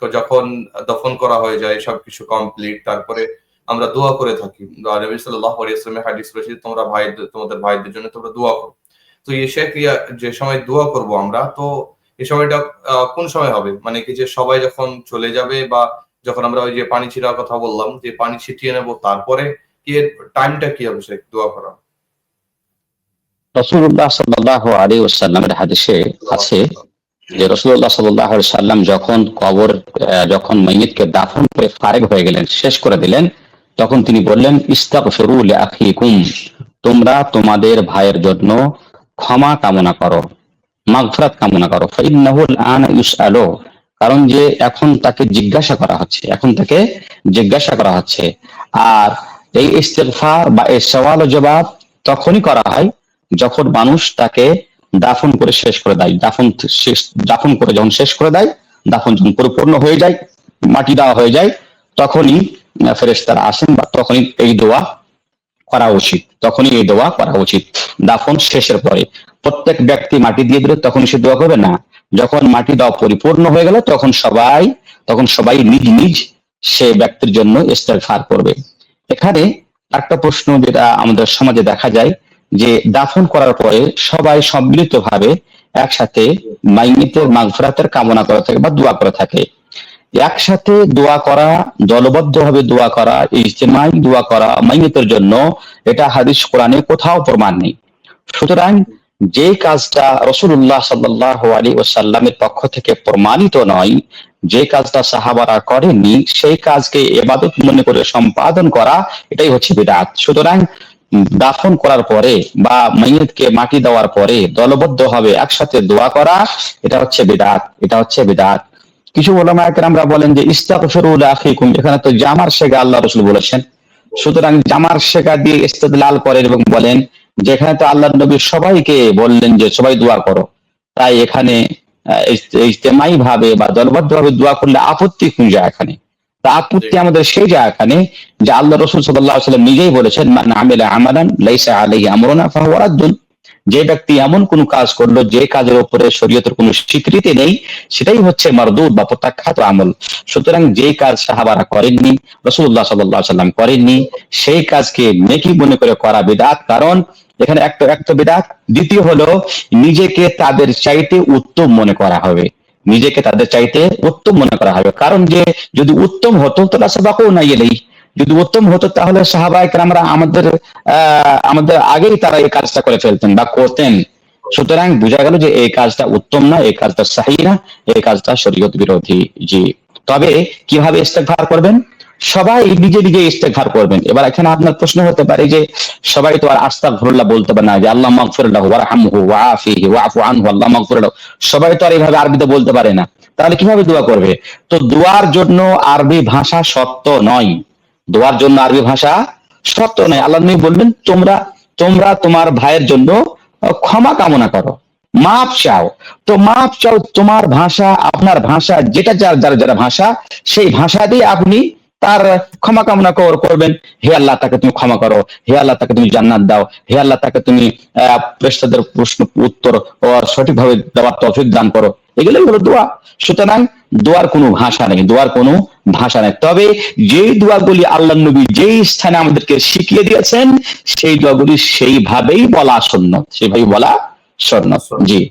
তো যখন দফন করা হয়ে যায়, সবকিছু কমপ্লিট তারপরে আমরা দোয়া করে থাকি। তোমরা ভাই তোমাদের ভাইদের জন্য তোমরা দোয়া করো। তো এশিয়া ক্রিয়া, যে সময় দোয়া করব আমরা, তো এই সময়টা কোন সময় হবে? মানে কি যে সবাই যখন চলে যাবে বা যখন আমরা ওই যে পানি ছিটার কথা বললাম, যে পানি ছিটিয়ে নেব, তারপরে কি টাইমটা কি হবে সে দোয়া করা রসুল্লাহ সাল্লাহ আলী ওসাল্লামের হাদিসে আছে যে রসুল্লাহ সাল্লাহ সাল্লাম যখন কবর যখন মৈমিতকে দাফন করে ফারেক হয়ে গেলেন, শেষ করে দিলেন, তখন তিনি বললেন ইস্তাক ফেরুল আখিকুম তোমরা তোমাদের ভাইয়ের জন্য ক্ষমা কামনা করো, মাগফরাত কামনা করো। ফাইন্নাহুল আন ইউসআলো, কারণ যে এখন তাকে জিজ্ঞাসা করা হচ্ছে, এখন তাকে জিজ্ঞাসা করা হচ্ছে। আর এই ইস্তেগফার বা এই সওয়াল জবাব তখনই করা হয় যখন মানুষ তাকে দাফন করে শেষ করে দেয়। দাফন শেষ দাফন করে যখন শেষ করে দেয়, দাফন যখন পরিপূর্ণ হয়ে যায়, মাটি দেওয়া হয়ে যায়, তখনই ফেরেশতারা আসেন বা তখনই এই দোয়া করা উচিত। তখনই এই দোয়া করা উচিত। দাফন শেষের পরে প্রত্যেক ব্যক্তি মাটি দিয়ে দিলে তখন সে দোয়া করবে? না। যখন মাটি দেওয়া পরিপূর্ণ হয়ে গেল, তখন সবাই তখন সবাই নিজ নিজ সে ব্যক্তির জন্য ইস্তেগফার করবে। এখানে একটা প্রশ্ন যেটা আমাদের সমাজে দেখা যায় যে দাফন করার পরে সবাই সম্মিলিত ভাবে একসাথে মাইমিতের মাগফিরাতের কামনা করে থাকে বা দোয়া করে থাকে। একসাথে দোয়া করা দলবদ্ধ ভাবে দোয়া করা ইজতেমাই দোয়া করা মাইমিতের জন্য এটা হাদিস কোরআনে কোথাও প্রমাণ নেই। সুতরাং যে কাজটা রসুল্লাহ সাল্লাহ আলী ওসাল্লামের পক্ষ থেকে প্রমাণিত নয়, যে কাজটা সাহাবারা করেননি, সেই কাজকে এবাদত মনে করে সম্পাদন করা, এটাই হচ্ছে বিরাট সুতরাং দাফন করার পরে বা মাইয়তকে মাটি দেওয়ার পরে দলবদ্ধ হবে একসাথে দোয়া করা, এটা হচ্ছে বিদাত, এটা হচ্ছে বিদাত। কিছু ওলামা বলেন যে ইস্তাগফিরুল আখিকুম এখানে তো জামার শেখা আল্লাহ রসুল বলেছেন। সুতরাং জামার শেখা দিয়ে ইস্তেদলাল করেন এবং বলেন, যেখানে তো আল্লাহ নবী সবাইকে বললেন যে, সবাই দোয়া করো। তাই এখানে ইজতেমাই ভাবে বা দলবদ্ধ ভাবে দোয়া করলে আপত্তি যায় এখানে। তা আপত্তি আমাদের সেই যায় এখানে যে আল্লাহ রসুল সাল্লাহ সাল্লাম নিজেই বলেছেন আমিলা আমালান লাইসা আলাইহি আমরুনা ফাহুয়া যে ব্যক্তি এমন কোন কাজ করল যে কাজের উপরে শরীয়তের কোনো স্বীকৃতি নেই সেটাই হচ্ছে মারদুদ বা প্রত্যাখ্যাত আমল। সুতরাং যে কাজ সাহাবারা করেননি রসুল্লাহ সাল্লাহ সাল্লাম করেননি সেই কাজকে নেকি মনে করে করা বিদাত। কারণ এখানে একটা একটা বিদাত। দ্বিতীয় হলো নিজেকে তাদের চাইতে উত্তম মনে করা হবে। নিজেকে তাদের চাইতে উত্তম মনে করা হবে কারণ যে যদি উত্তম হতো তাহলে সবাকেও নাই এলেই। যদি উত্তম হতো, তাহলে সাহাবাহিক আমরা আমাদের, আহ, আমাদের আগেই তারা এই কাজটা করে ফেলতেন বা করতেন। সুতরাং বোঝা গেল যে এই কাজটা উত্তম না, এই কাজটা সাহি না, এই কাজটা শরীয়ত বিরোধী। জি। তবে কীভাবে ইস্তেকভার করবেন? সবাই নিজে নিজে ইস্তেগফার করবেন। এবার এখানে আপনার প্রশ্ন হতে পারে যে, সবাই তো আর আস্তা আস্তাগফিরুল্লাহ বলতে পারে না যে, আল্লাহ মাগফিরুল্লাহ ওয়ারহামহু ওয়াআফিহি ওয়াফু আনহু, আল্লাহ মাগফিরুল্লাহ সবাই তো আর এইভাবে আরবিতে বলতে পারে না। তাহলে কীভাবে দোয়া করবে? তো দোয়ার জন্য আরবি ভাষা সত্য নয়। দোয়ার জন্য আরবি ভাষা সত্য নয়। আল্লাহ নবী বললেন, তোমরা তোমরা তোমার ভাইয়ের জন্য ক্ষমা কামনা করো। মাপ চাও। তো মাপ চাও, তোমার ভাষা, আপনার ভাষা, যেটা যার যার, যারা ভাষা, সেই ভাষা দিয়ে আপনি তার ক্ষমা কামনা কর- করবেন। হে আল্লাহ, তাকে তুমি ক্ষমা করো। হে আল্লাহ, তাকে তুমি জান্নাত দাও। হে আল্লাহ, তাকে তুমি, আহ প্রেস্তাদের প্রশ্ন, উত্তর সঠিকভাবে দেওয়ার তৌফিক দান করো। এগুলোই হলো দোয়া। সুতরাং দোয়ার কোনো ভাষা নেই, দোয়ার কোনো ভাষা নেই। তবে যেই দোয়াগুলি আল্লাহ নবী যেই স্থানে আমাদেরকে শিখিয়ে দিয়েছেন, সেই দোয়াগুলি সেইভাবেই বলা সন্ন্যত সেইভাবেই বলা সন্ন্যত জি।